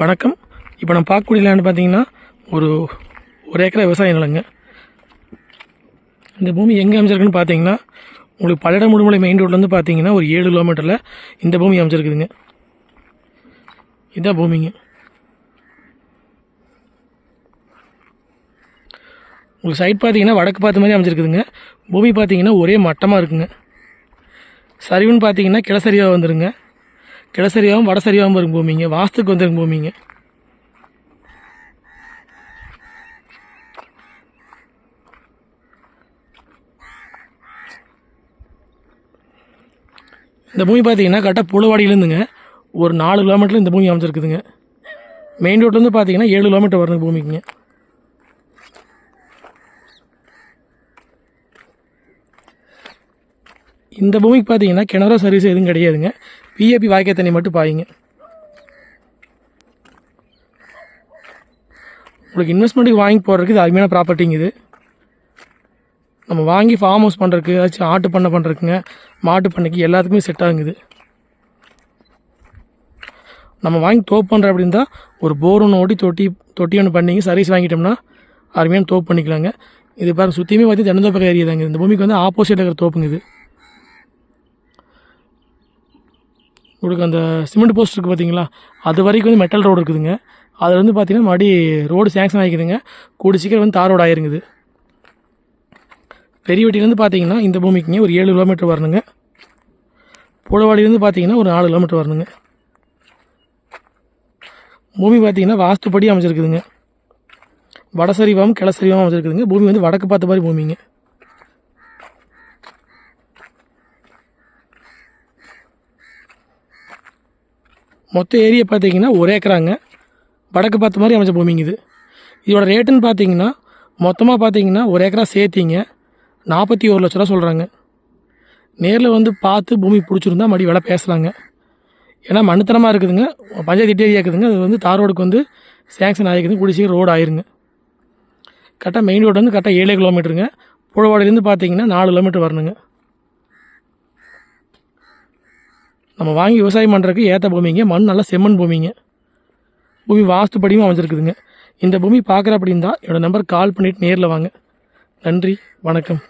வணக்கம். இப்போ நம்ம பார்க்கக்கூடிய லேண்ட் பார்த்தீங்கன்னா ஒரு ஒரு ஏக்கரை விவசாய நிலங்க. இந்த பூமி எங்கே அமைச்சிருக்குன்னு பார்த்தீங்கன்னா உங்களுக்கு பல்லடம் முடுமலை மெயின் ரோட்லேருந்து பார்த்தீங்கன்னா ஒரு ஏழு கிலோமீட்டரில் இந்த பூமி அமைச்சிருக்குதுங்க இதுதான் பூமிங்க. உங்களுக்கு சைட் பார்த்தீங்கன்னா வடக்கு பார்த்த மாதிரி அமைச்சிருக்குதுங்க பூமி பார்த்தீங்கன்னா ஒரே மட்டமாக இருக்குங்க. சரிவுன்னு பார்த்தீங்கன்னா கிளசரியாக வந்துருங்க. கிடசரியாகவும் வடசரியாகவும் வரும் பூமிங்க. வாஸ்துக்கு வந்துருங்க பூமிங்க. இந்த பூமி பார்த்தீங்கன்னா கரெக்டாக புலவாடியிலேருந்துங்க ஒரு நாலு கிலோமீட்டரில் இந்த பூமி அமைச்சிருக்குதுங்க மெயின் ரோட்லேருந்து பார்த்தீங்கன்னா ஏழு கிலோமீட்டர் வருதுங்க பூமிக்குங்க. இந்த பூமிக்கு பார்த்தீங்கன்னா கிணறு சர்வீஸ் எதுவும் கிடையாதுங்க. பிஏபி வாய்க்கால் தண்ணி மட்டும் பாயுங்க. உங்களுக்கு இன்வெஸ்ட்மெண்ட்டுக்கு வாங்கி போடுறதுக்கு இது அருமையான ப்ராப்பர்ட்டிங்க இது. நம்ம வாங்கி ஃபார்ம் ஹவுஸ் பண்ணுறதுக்கு ஏதாச்சும் ஆட்டு பண்ணை பண்ணுறதுக்குங்க மாட்டு பண்ணைக்கு எல்லாத்துக்குமே செட் ஆகுங்குது நம்ம வாங்கி தோப்பு பண்ணுற அப்படின்னா ஒரு போர் ஒன்று ஓட்டி தொட்டி தொட்டி ஒன்று பண்ணிங்க சர்வீஸ் வாங்கிட்டோம்னா அருமையான தோப்பு பண்ணிக்கலாங்க. இது பாருங்கள் சுற்றியுமே பார்த்து தென்னந்தோப்பக ஏரியா தாங்க இந்த பூமிக்கு வந்து ஆப்போசிட்டில் இருக்கிற தோப்புங்க இது. உங்களுக்கு அந்த சிமெண்ட் போஸ்ட் இருக்குது பார்த்தீங்களா அது வரைக்கும் வந்து மெட்டல் ரோடு இருக்குதுங்க. அதில் வந்து பார்த்தீங்கன்னா மறுபடி ரோடு சேங்ஷன் ஆகிக்குதுங்க கூடி சீக்கிரம் வந்து தார் ரோடு ஆயிருங்குது பெரியவட்டிலேருந்து பார்த்தீங்கன்னா இந்த பூமிக்குங்க ஒரு ஏழு கிலோமீட்டர் வரணுங்க. புலவாடியிலேருந்து பார்த்தீங்கன்னா ஒரு நாலு கிலோமீட்டர் வரணுங்க. பூமி பார்த்தீங்கன்னா வாஸ்துப்படி அமைச்சிருக்குதுங்க வடசரிவாகவும் கிளசரிவாகவும் அமைச்சிருக்குதுங்க பூமி வந்து வடக்கு பார்த்த மாதிரி பூமிங்க. மொத்த ஏரியா பார்த்தீங்கன்னா ஒரு ஏக்கராங்க. வடக்கு பார்த்த மாதிரி அமைச்ச பூமிங்க இது. இதோட ரேட்டுன்னு பார்த்தீங்கன்னா மொத்தமாக பார்த்தீங்கன்னா ஒரு ஏக்கரா சேர்த்திங்க. நாற்பத்தி ஒரு லட்ச ரூபா சொல்கிறாங்க நேரில் வந்து பார்த்து பூமி பிடிச்சிருந்தா மறுபடி விலை பேசலாங்க. ஏன்னா மண்ணுத்தனமாக இருக்குதுங்க. பஞ்சாயத்து திட்ட ஏரியா இருக்குதுங்க அது வந்து தார் ரோடுக்கு வந்து சேங்ஷன் ஆகிருக்குது கூடிய சீக்கிரம் ரோடு ஆயிருங்க. கரெக்டாக மெயின் ரோடு வந்து கரெக்டாக ஏழு கிலோமீட்டருங்க புழவாடிலேருந்து பார்த்தீங்கன்னா நாலு கிலோமீட்டர் வரணுங்க. நம்ம வாங்கி விவசாயம் பண்ணுறதுக்கு ஏற்ற பூமிங்க. மண் நல்லா செம்மண் பூமிங்க. பூமி வாஸ்துப்படியும் அமைஞ்சிருக்குதுங்க. இந்த பூமி பார்க்குற அப்படின்னு தான் என்னோடய நம்பர் கால் பண்ணிவிட்டு நேரில் வாங்க. நன்றி வணக்கம்.